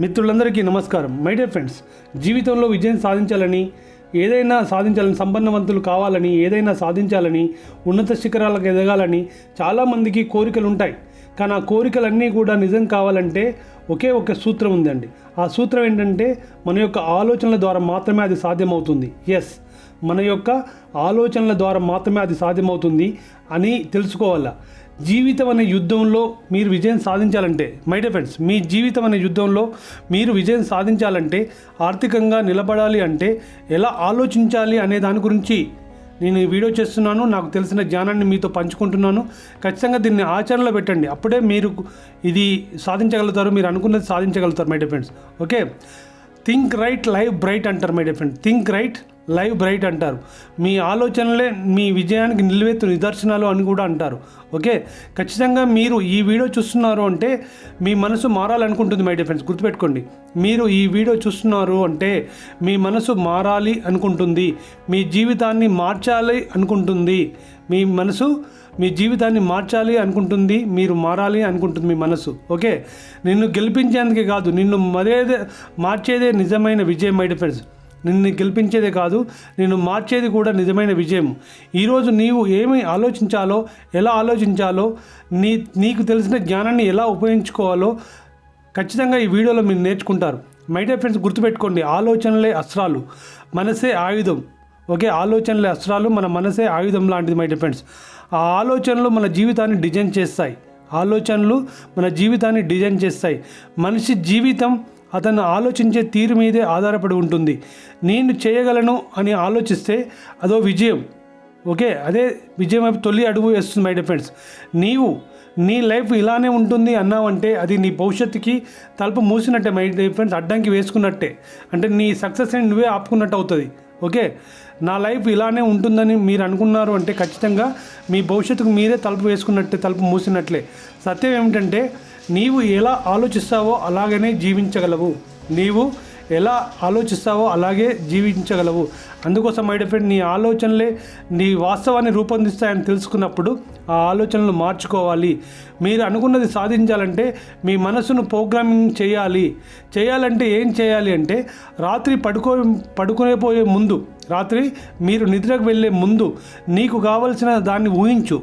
మిత్రులందరికీ నమస్కారం. My dear friends జీవితంలో విజయం సాధించాలని ఏదైనా సాధించాలని సంపన్నవంతులు కావాలని ఏదైనా సాధించాలని ఉన్నత శిఖరాలకు ఎదగాలని చాలామందికి కోరికలు ఉంటాయి కానీ ఆ కోరికలన్నీ కూడా నిజం కావాలంటే ఒకే ఒక సూత్రం ఉందండి. ఆ సూత్రం ఏంటంటే మన యొక్క ఆలోచనల ద్వారా మాత్రమే అది సాధ్యమవుతుంది. ఎస్ మన యొక్క ఆలోచనల ద్వారా మాత్రమే అది సాధ్యమవుతుంది అని తెలుసుకోవాలా. జీవితం అనే యుద్ధంలో మీరు విజయం సాధించాలంటే మై డియర్ ఫ్రెండ్స్ మీ జీవితం అనే యుద్ధంలో మీరు విజయం సాధించాలంటే ఆర్థికంగా నిలబడాలి అంటే ఎలా ఆలోచించాలి అనే దాని గురించి నేను ఈ వీడియో చేస్తున్నాను. నాకు తెలిసిన జ్ఞానాన్ని మీతో పంచుకుంటున్నాను. ఖచ్చితంగా దీన్ని ఆచరణలో పెట్టండి. అప్పుడే మీరు ఇది సాధించగలుగుతారు మీరు అనుకున్నది సాధించగలుగుతారు my dear friends okay? Think right live bright అంటారు my dear friend think right live bright అంటారు. మీ ఆలోచనలే మీ విజయానికి నిలువెత్తు నిదర్శనాలు అని కూడా అంటారు. ఓకే ఖచ్చితంగా మీరు ఈ వీడియో చూస్తున్నారు అంటే మీ మనసు మారాలనుకుంటుంది మై డియర్ ఫ్రెండ్స్ గుర్తుపెట్టుకోండి. మీరు ఈ వీడియో చూస్తున్నారు అంటే మీ మనసు మారాలి అనుకుంటుంది. మీ జీవితాన్ని మార్చాలి అనుకుంటుంది. మీ మనసు మీ జీవితాన్ని మార్చాలి అనుకుంటుంది మీరు మారాలి అనుకుంటుంది మీ మనసు. ఓకే? నిన్ను గెలిపించేందుకే కాదు నిన్ను మరేదే మార్చేదే నిజమైన విజయం మై ఫ్రెండ్స్ నిన్ను గెలిపించేదే కాదు నిన్ను మార్చేది కూడా నిజమైన విజయం. ఈరోజు నీవు ఏమి ఆలోచించాలో ఎలా ఆలోచించాలో నీ నీకు తెలిసిన జ్ఞానాన్ని ఎలా ఉపయోగించుకోవాలో ఖచ్చితంగా ఈ వీడియోలో మీరు నేర్చుకుంటారు. మై డియర్ ఫ్రెండ్స్ గుర్తుపెట్టుకోండి ఆలోచనలే అస్త్రాలు. మనసే ఆయుధం. ఓకే ఆలోచనల అస్త్రాలు మన మనసే ఆయుధం లాంటిది మై డిఫెండ్స్ ఆ ఆలోచనలు మన జీవితాన్ని డిజైన్ చేస్తాయి. ఆలోచనలు మన జీవితాన్ని డిజైన్ చేస్తాయి. మనిషి జీవితం అతను ఆలోచించే తీరు మీదే ఆధారపడి ఉంటుంది. నేను చేయగలను అని ఆలోచిస్తే అదో విజయం. ఓకే అదే విజయం వైపు తొలి అడుగు వేస్తుంది మై డిఫెండ్స్ నీవు నీ లైఫ్ ఇలానే ఉంటుంది అన్నావంటే అది నీ భవిష్యత్తుకి తలుపు మూసినట్టే మై డిఫెండ్స్ అడ్డంకి వేసుకున్నట్టే. అంటే నీ సక్సెస్ని నువ్వే ఆపుకున్నట్టు అవుతుంది. ఓకే నా లైఫ్ ఇలానే ఉంటుందని మీరు అనుకున్నారు అంటే ఖచ్చితంగా మీ భవిష్యత్తుకు మీరే తలుపు వేసుకున్నట్టే తలుపు మూసినట్లే. సత్యం ఏమిటంటే నీవు ఎలా ఆలోచిస్తావో అలాగనే జీవించగలవు. నీవు ఎలా ఆలోచిస్తావో అలాగే జీవించగలవు. అందుకోసం మై ఫ్రెండ్ నీ ఆలోచనలే నీ వాస్తవాన్ని రూపొందిస్తాయని తెలుసుకున్నప్పుడు ఆ ఆలోచనలు మార్చుకోవాలి. మీరు అనుకున్నది సాధించాలంటే మీ మనసును ప్రోగ్రామింగ్ చేయాలి. చేయాలంటే ఏం చేయాలి అంటే రాత్రి పడుకో పడుకునే పోయే ముందు రాత్రి మీరు నిద్రకు వెళ్ళే ముందు నీకు కావలసిన దాన్ని ఊహించు.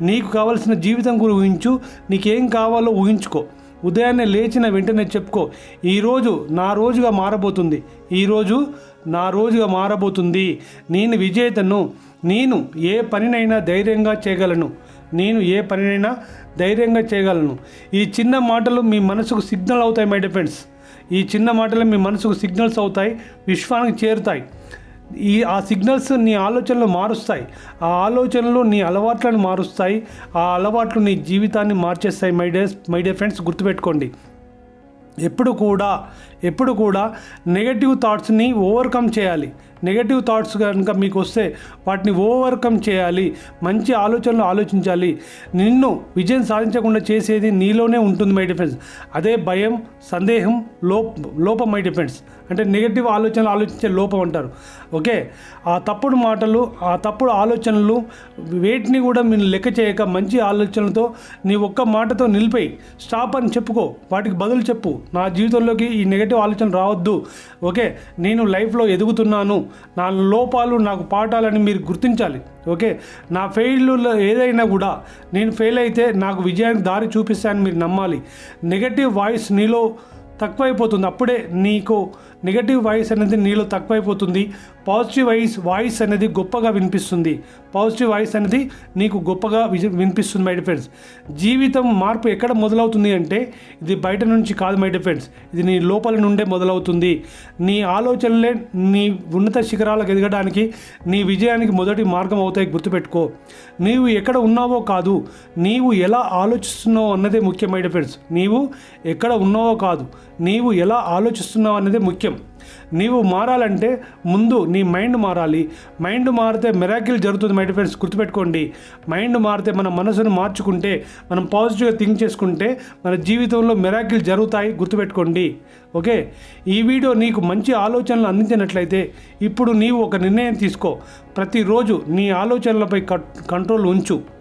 నీకు కావలసిన జీవితం గురించి ఊహించు. నీకేం కావాలో ఊహించుకో. ఉదయాన్నే లేచిన వెంటనే చెప్పుకో ఈరోజు నా రోజుగా మారబోతుంది. ఈరోజు నా రోజుగా మారబోతుంది. నేను విజేతను. నేను ఏ పనినైనా ధైర్యంగా చేయగలను. నేను ఏ పనినైనా ధైర్యంగా చేయగలను. ఈ చిన్న మాటలు మీ మనసుకు సిగ్నల్ అవుతాయి మై డిఫెండ్స్ ఈ చిన్న మాటలు మీ మనసుకు సిగ్నల్స్ అవుతాయి విశ్వానికి చేరుతాయి. ఈ ఆ సిగ్నల్స్ నీ ఆలోచనలు మారుస్తాయి. ఆ ఆలోచనలు నీ అలవాట్లను మారుస్తాయి. ఆ అలవాట్లు నీ జీవితాన్ని మార్చేస్తాయి my dear my dear friends గుర్తుపెట్టుకోండి. ఎప్పుడు కూడా ఎప్పుడు కూడా నెగటివ్ థాట్స్ని ఓవర్కమ్ చేయాలి. నెగటివ్ థాట్స్ కనుక మీకు వస్తే వాటిని ఓవర్కమ్ చేయాలి మంచి ఆలోచనలు ఆలోచించాలి. నిన్ను విజయం సాధించకుండా చేసేది నీలోనే ఉంటుంది మై డిఫెన్స్ అదే భయం సందేహం లోప్ లోపం మై డిఫెన్స్ అంటే నెగటివ్ ఆలోచనలు ఆలోచించే లోపం అంటారు. ఓకే ఆ తప్పుడు మాటలు ఆ తప్పుడు ఆలోచనలు వేటిని కూడా మీరు లెక్క చేయక మంచి ఆలోచనలతో నీ ఒక్క మాటతో నిలిపోయి. స్టాప్ అని చెప్పుకో. వాటికి బదులు చెప్పు. నా జీవితంలోకి ఈ నెగటివ్ ఆలోచన రావద్దు. ఓకే నేను లైఫ్లో ఎదుగుతున్నాను. నా లోపాలు నాకు పాఠాలని మీరు గుర్తించాలి ఓకే? నా ఫెయిల్లో ఏదైనా కూడా నేను ఫెయిల్ అయితే నాకు విజయానికి దారి చూపిస్తానని మీరు నమ్మాలి. నెగటివ్ వాయిస్ నీలో తక్కువైపోతుంది. అప్పుడే నీకు నెగటివ్ వాయిస్ అనేది నీలో తక్కువైపోతుంది. పాజిటివ్ వాయిస్ వాయిస్ అనేది గొప్పగా వినిపిస్తుంది. పాజిటివ్ వాయిస్ అనేది నీకు గొప్పగా వినిపిస్తుంది మై ఫ్రెండ్స్ జీవితం మార్పు ఎక్కడ మొదలవుతుంది అంటే ఇది బయట నుంచి కాదు మై ఫ్రెండ్స్ ఇది నీ లోపల నుండే మొదలవుతుంది. నీ ఆలోచనలే నీ ఉన్నత శిఖరాలకు ఎదగడానికి నీ విజయానికి మొదటి మార్గం అవుతాయి గుర్తుపెట్టుకో. నీవు ఎక్కడ ఉన్నావో కాదు నీవు ఎలా ఆలోచిస్తున్నావు అన్నదే ముఖ్యమైన ఫ్రెండ్స్ నీవు ఎక్కడ ఉన్నావో కాదు నీవు ఎలా ఆలోచిస్తున్నావు అన్నదే ముఖ్యం. నీవు మారాలంటే ముందు నీ మైండ్ మారాలి. మైండ్ మారితే మెరాకిల్ జరుగుతుంది మై ఫ్రెండ్స్ గుర్తుపెట్టుకోండి. మైండ్ మారితే మన మనసును మార్చుకుంటే మనం పాజిటివ్గా థింక్ చేసుకుంటే మన జీవితంలో మెరాకిల్ జరుగుతాయి గుర్తుపెట్టుకోండి. ఓకే? ఈ వీడియో నీకు మంచి ఆలోచనలు అందించినట్లయితే ఇప్పుడు నీవు ఒక నిర్ణయం తీసుకో. ప్రతిరోజు నీ ఆలోచనలపై కంట్రోల్ ఉంచు.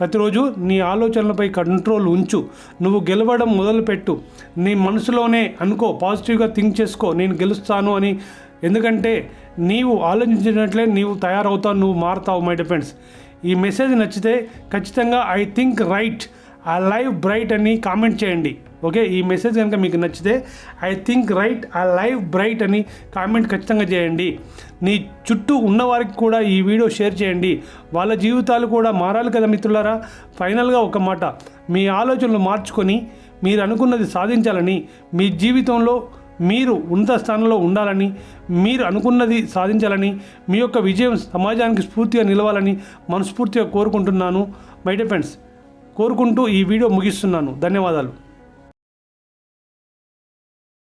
ప్రతిరోజు నీ ఆలోచనలపై కంట్రోల్ ఉంచు. నువ్వు గెలవడం మొదలుపెట్టు. నీ మనసులోనే అనుకో పాజిటివ్గా థింక్ చేసుకో. నేను గెలుస్తాను అని. ఎందుకంటే నీవు ఆలోచించినట్లే నీవు తయారవుతావు నువ్వు మారుతావు మై డిఫెండ్స్ ఈ మెసేజ్ నచ్చితే ఖచ్చితంగా I think right I live bright అని కామెంట్ చేయండి. ఓకే? ఈ మెసేజ్ కనుక మీకు నచ్చితే I think right ah live bright అని కామెంట్ ఖచ్చితంగా చేయండి. నీ చుట్టూ ఉన్నవారికి కూడా ఈ వీడియో షేర్ చేయండి. వాళ్ళ జీవితాలు కూడా మారాలి కదా మిత్రులారా? ఫైనల్గా ఒక మాట. మీ ఆలోచనలు మార్చుకొని మీరు అనుకున్నది సాధించాలని మీ జీవితంలో మీరు ఉన్నత స్థానంలో ఉండాలని మీరు అనుకున్నది సాధించాలని మీ యొక్క విజయం సమాజానికి స్ఫూర్తిగా నిలవాలని మనస్ఫూర్తిగా కోరుకుంటున్నాను. మై ఫ్రెండ్స్ కోరుకుంటూ ఈ వీడియో ముగిస్తున్నాను. ధన్యవాదాలు.